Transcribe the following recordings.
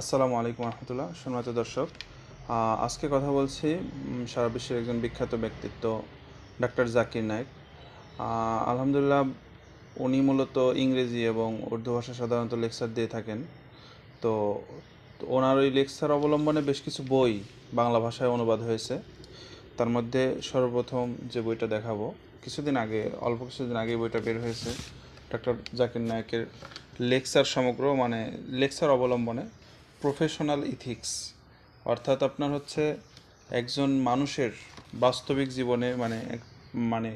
আসসালামু আলাইকুম রহমতুল্লাহ। সম্মানিত দর্শক আজকে কথা বলছি সারা বিশ্বের একজন বিখ্যাত ব্যক্তিত্ব, ডাক্তার জাকির নায়েক। আলহামদুলিল্লাহ, উনি মূলত ইংরেজি এবং উর্দু ভাষা সাধারণত লেকচার দিয়ে থাকেন। তো, ওনার ওই লেকচার অবলম্বনে বেশ কিছু বই বাংলা ভাষায় অনুবাদ হয়েছে। তার মধ্যে সর্বপ্রথম যে বইটা দেখাবো, কিছুদিন আগে, অল্প কিছুদিন আগে বইটা বের হয়েছে ডক্টর জাকির নায়কের লেকচার সমগ্র মানে লেকচার অবলম্বনে। প্রফেশনাল ইথিক্স অর্থাৎ আপনার হচ্ছে একজন মানুষের বাস্তবিক জীবনে মানে মানে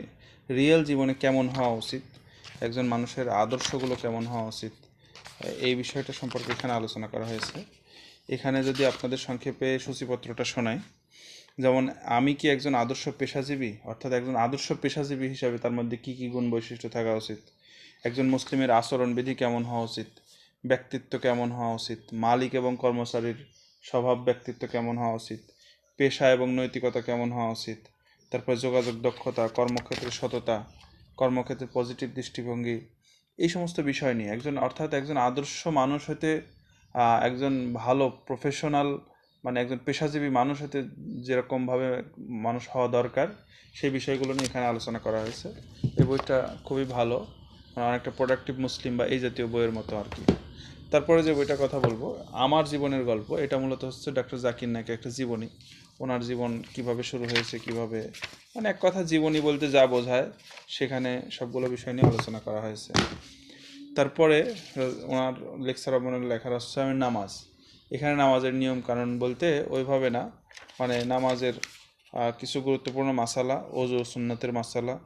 রিয়েল জীবনে কেমন হওয়া উচিত, একজন মানুষের আদর্শগুলো কেমন হওয়া উচিত, এই বিষয়টা সম্পর্কে এখানে আলোচনা করা হয়েছে। এখানে যদি আপনাদের সংক্ষেপে সূচিপত্রটা শোনাই, যেমন আমি কি একজন আদর্শ পেশাজীবী? অর্থাৎ একজন আদর্শ পেশাজীবী হিসাবে তার মধ্যে কি কি গুণ বৈশিষ্ট্য থাকা উচিত? একজন মুসলিমের আচরণবিধি কেমন হওয়া উচিত? ব্যক্তিত্ব কেমন হওয়া উচিত? মালিক এবং কর্মচারীর স্বভাব, ব্যক্তিত্ব কেমন হওয়া উচিত? পেশা এবং নৈতিকতা কেমন হওয়া উচিত? তারপর যোগাযোগ দক্ষতা, কর্মক্ষেত্রে সততা, কর্মক্ষেত্রে পজিটিভ দৃষ্টিভঙ্গি, এই সমস্ত বিষয় নিয়ে। একজন, অর্থাৎ একজন আদর্শ মানুষ হতে একজন ভালো প্রফেশনাল মানে একজন পেশাজীবী মানুষ হতে যেরকমভাবে মানুষ হওয়া দরকার, সেই বিষয়গুলো নিয়ে এখানে আলোচনা করা হয়েছে। এই বইটা খুবই ভালো মানে অনেকটা প্রোডাক্টিভ মুসলিম বা এই জাতীয় বইয়ের মতো আর কি। তারপরে যে বইটা কথা বলব, আমার জীবনের গল্প, এটা মূলত হচ্ছে ডক্টর জাকির নায়কের একটা জীবনী। ওনার জীবন কীভাবে শুরু হয়েছে, কীভাবে মানে এক কথা জীবনী বলতে যা বোঝায়, সেখানে সবগুলো বিষয় নিয়ে আলোচনা করা হয়েছে। তারপরে, ওনার লেকচার অবনের হচ্ছে আমি নামাজ। এখানে নামাজের নিয়ম কানুন বলতে ওইভাবে না মানে নামাজের কিছু গুরুত্বপূর্ণ মাসালা ওজু সুন্নতের মাসালা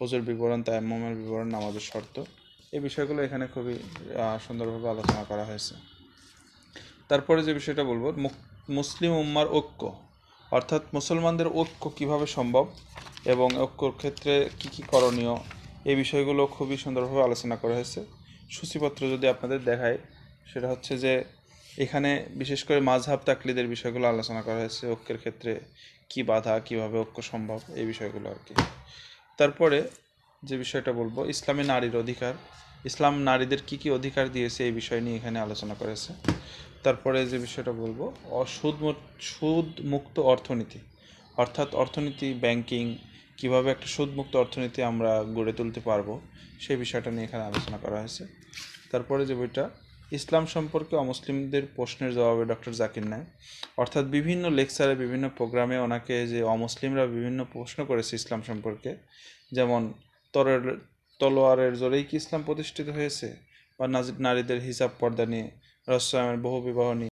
ওজুর বিবরণ, তায়াম্মমের বিবরণ, নামাজের শর্ত। এই বিষয়গুলো এখানে খুবই সুন্দরভাবে আলোচনা করা হয়েছে। তারপরে যে বিষয়টা বলব মুসলিম উম্মার ঐক্য, অর্থাৎ মুসলমানদের ঐক্য কীভাবে সম্ভব এবং ঐক্যর ক্ষেত্রে কি কি করণীয়, এই বিষয়গুলো খুবই সুন্দরভাবে আলোচনা করা হয়েছে। সূচিপত্র যদি আপনাদের দেখায় সেটা হচ্ছে যে এখানে বিশেষ করে মাঝহাব তাকলিদের বিষয়গুলো আলোচনা করা হয়েছে, ঐক্যের ক্ষেত্রে কি বাধা, কীভাবে ঐক্য সম্ভব, এই বিষয়গুলো আর কি। তারপরে যে বিষয়টা বলব, ইসলামে নারীর অধিকার। ইসলাম নারীদের কি কি অধিকার দিয়েছে এই বিষয় নিয়ে এখানে আলোচনা করেছে তারপরে যে বিষয়টা বলব, অসুদ সুদ মুক্ত অর্থনীতি। অর্থাৎ অর্থনীতি, ব্যাংকিং, কীভাবে একটা সুদমুক্ত অর্থনীতি আমরা গড়ে তুলতে পারব, সেই বিষয়টা নিয়ে এখানে আলোচনা করা হয়েছে। তারপরে যে বইটা, ইসলাম সম্পর্কে অমুসলিমদের প্রশ্নের জবাবে ডক্টর জাকির নায়ক। অর্থাৎ বিভিন্ন লেকচারে, বিভিন্ন প্রোগ্রামে ওনাকে যে অমুসলিমরা বিভিন্ন প্রশ্ন করেছে ইসলাম সম্পর্কে, যেমন তরের তলোয়ারের জোরেই কি ইসলাম প্রতিষ্ঠিত হয়েছে? বা নারীদের হিজাব পর্দা নিয়ে রসায়নের বহু বিবাহ নিয়ে